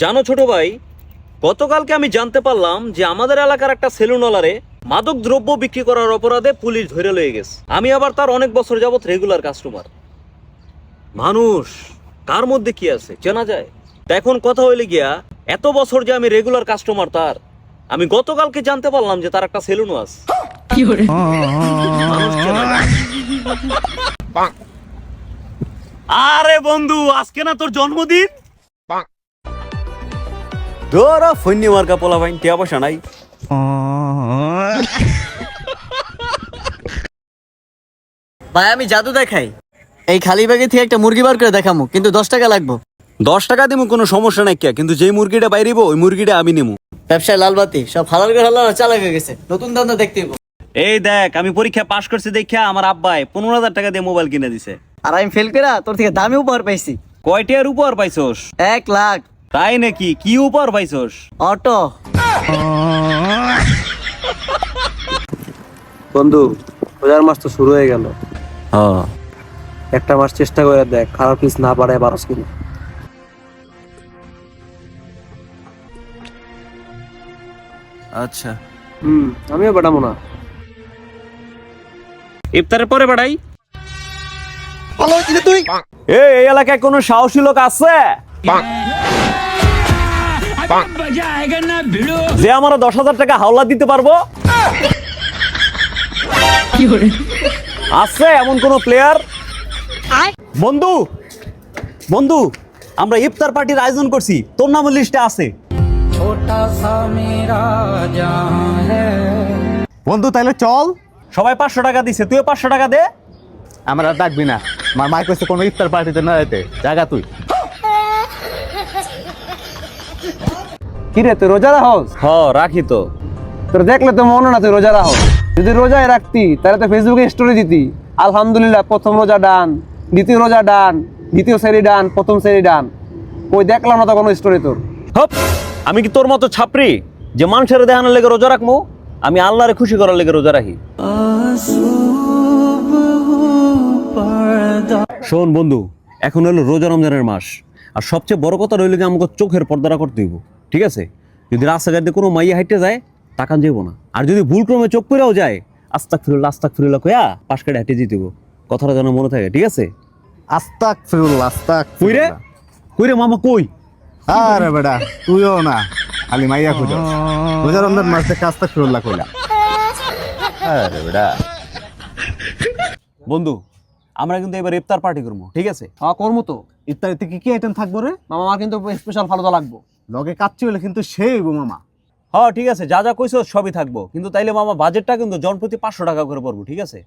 জানো ছোট ভাই গতকালকে আমি জানতে পারলাম যে আমাদের এলাকার একটা সেলুনওয়ালারে মাদক দ্রব্য বিক্রি করার অপরাধে পুলিশ ধরে লয়ে গেছে। আমি আবার তার অনেক বছর যাবৎ রেগুলার কাস্টমার মানুষ তার মধ্যে কি আছে চেনা যায়? তা এখন কথা হইলে গিয়া এত বছর যে আমি রেগুলার কাস্টমার তার আমি গতকালকে জানতে পারলাম যে তার একটা সেলুনও আছে। আরে বন্ধু আজকে না তোর জন্মদিন? ধরা ফৈন্য মার্কা পোলা ভাই টিয়া পয়সা নাই। ভাই আমি জাদু দেখাই। এই খালি ব্যাগে থেকে একটা মুরগি বার করে দেখামু কিন্তু দশ টাকা লাগবো। দশ টাকা দিমু কোনো সমস্যা নাই কিয়া কিন্তু যেই মুরগিটা বাইরিব ওই মুরগিটা আমি নিমু। ব্যবসায় লালবাতি সব হালাল করে হালাল চালা হয়ে গেছে। নতুন ধান্দা দেখতে। এই দেখ আমি পরীক্ষা পাশ করছি দেখা আমার আব্বাই পনেরো হাজার টাকা দিয়ে মোবাইল কিনে দিছে। আর আমি ফেল করে তোর থেকে দামি উপহার পাইছি। কয়টার উপহার পাইছস? এক লাখ। তাই নাকি? কি উপহার পাইছস? অটো। বন্ধু রোজার মাস তো শুরু হয়ে গেল। হ্যাঁ একটা মাস চেষ্টা করে দেখ খারাপ পিস না পারে বারোস কিলো আচ্ছা। হুম আমিও বাটাবো না। ইফতারের পরে বাড়াই। এই এই এলাকায় কোনো সাহসী লোক আছে? যে আমার দশ হাজার টাকা হাওলা দিতে পারব? আছে এমন কোন প্লেয়ার বন্ধু বন্ধু আমরা ইফতার পার্টির আয়োজন করছি। তোর নাম লিস্টে আছে। বন্ধু তাহলে চল। সবাই পাঁচশো টাকা দিছে তুইও পাঁচশো টাকা দে। আমার আর ডাকবি না। আমার মাইক হচ্ছে কোনো ইফতার পার্টিতে না যেতে জায়গা তুই। কি রে তুই রোজা রাহস হ রাখি তো। তোর দেখলে তো মনে না তুই রোজা রাহস যদি রোজায় রাখতি তাহলে তো ফেসবুকে স্টোরি দিতি। আলহামদুলিল্লাহ প্রথম রোজা ডান দ্বিতীয় রোজা ডান দ্বিতীয় সেরি ডান প্রথম সেরি ডান। ওই দেখলাম না তো কোনো স্টোরি তোর। হপ আমি কি তোর মতো ছাপরি যে মানুষের দেখানোর লেগে রোজা রাখব আমি আল্লাহরে খুশি করার লেগে রোজা রাখি। শোন বন্ধু এখন হলো রোজা রমজানের মাস। আর সবচেয়ে বড় কথা রইল যে আমাকে চোখের পর্দাটা করতে হইব ঠিক আছে? যদি রাস্তাঘাট দিয়ে কোনো মাইয়া হাইটে যায় তাকান যাইব না। আর যদি ভুল ক্রমে চোখ পড়েও যায় আস্তাক ফিরুল্লা আস্তাক ফিরুল্লা কয়া পাশ কাটে হাঁটে যেতে কথাটা যেন মনে থাকে ঠিক আছে? আস্তাক ফিরুল আস্তাক কই রে কই রে মামা কই? আরে বেটা তুইও না খালি মাইয়া খুঁজো রোজা রমজান মাস থেকে আস্তাক ফিরুল্লাহ কইলা আরে বেটা। বন্ধু আমরা কিন্তু এবার ইফতার পার্টি করব ঠিক আছে? হ্যাঁ করব তো। ইফতারিতে কি কি আইটেম থাকব রে? মামা আমার কিন্তু স্পেশাল ফালুদা লাগবো। লগে কাঁদছে বলে কিন্তু সেই হইব মামা হ্যাঁ ঠিক আছে যা যা কইছো সবই থাকব কিন্তু তাইলে মামা বাজেটটা কিন্তু জন প্রতি পাঁচশো টাকা করে পড়ব ঠিক আছে